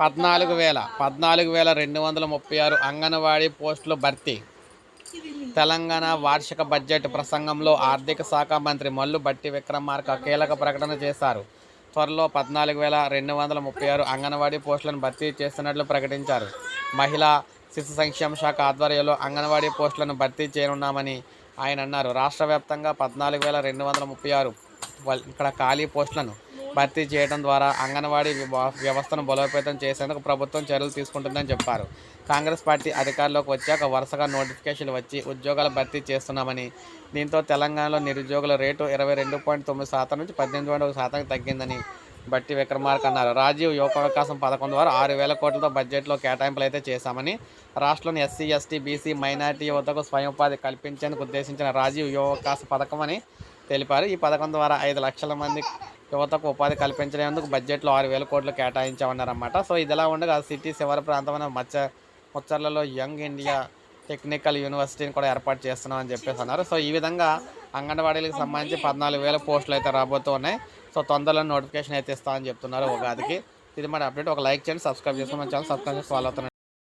పద్నాలుగు వేల పద్నాలుగు వేల రెండు వందల ముప్పై ఆరు అంగన్వాడీ పోస్టులు భర్తీ. తెలంగాణ వార్షిక బడ్జెట్ ప్రసంగంలో ఆర్థిక శాఖ మంత్రి మల్లు బట్టి విక్రమార్క కీలక ప్రకటన చేశారు. త్వరలో పద్నాలుగు వేల రెండు వందల ముప్పై ఆరు అంగన్వాడీ పోస్టులను భర్తీ చేస్తున్నట్లు ప్రకటించారు. మహిళా శిశు సంక్షేమ శాఖ ఆధ్వర్యంలో అంగన్వాడీ పోస్టులను భర్తీ చేయనున్నామని ఆయన అన్నారు. రాష్ట్ర వ్యాప్తంగా పద్నాలుగు వేల రెండు వందల ముప్పై ఆరు ఇక్కడ ఖాళీ పోస్టులను భర్తీ చేయడం ద్వారా అంగన్వాడీ వ్యవస్థను బలోపేతం చేసేందుకు ప్రభుత్వం చర్యలు తీసుకుంటుందని చెప్పారు. కాంగ్రెస్ పార్టీ అధికారంలోకి వచ్చాక వరుసగా నోటిఫికేషన్లు వచ్చి ఉద్యోగాల భర్తీ చేస్తున్నామని దీంతో తెలంగాణలో నిరుద్యోగుల రేటు ఇరవై రెండు పాయింట్ తొమ్మిది శాతం నుంచి పద్దెనిమిది పాయింట్ ఒక శాతం తగ్గిందని బట్టి విక్రమార్క అన్నారు. రాజీవ్ యువక వికాసం పథకం ద్వారా ఆరు వేల కోట్లతో బడ్జెట్లో కేటాయింపులు అయితే చేశామని రాష్ట్రంలోని ఎస్సీ ఎస్టీ బీసీ మైనార్టీ యువతకు స్వయం ఉపాధి కల్పించేందుకు ఉద్దేశించిన రాజీవ్ యువకాశ పథకం అని తెలిపారు. ఈ పథకం ద్వారా ఐదు లక్షల మంది యువతకు ఉపాధి కల్పించేందుకు బడ్జెట్లో ఆరు వేల కోట్లు కేటాయించామన్నారన్నమాట. సో ఇదిలా ఉండగా సిటీ శివర ప్రాంతమైన మచ్చ ముచ్చర్లలో యంగ్ ఇండియా టెక్నికల్ యూనివర్సిటీని కూడా ఏర్పాటు చేస్తున్నామని చెప్పేసి అన్నారు. సో ఈ విధంగా అంగన్వాడీలకు సంబంధించి పద్నాలుగు వేల పోస్టులు అయితే రాబోతూ ఉన్నాయి సో తొందరలో నోటిఫికేషన్ అయితే ఇస్తామని చెప్తున్నారు ఉగాదికి. ఇది మన అప్డేట్. ఒక లైక్ చేయండి సబ్స్క్రైబ్ చేసుకోమని మన ఛానల్ సబ్స్క్రైబ్ చేసి ఫాలో అవుతున్నాను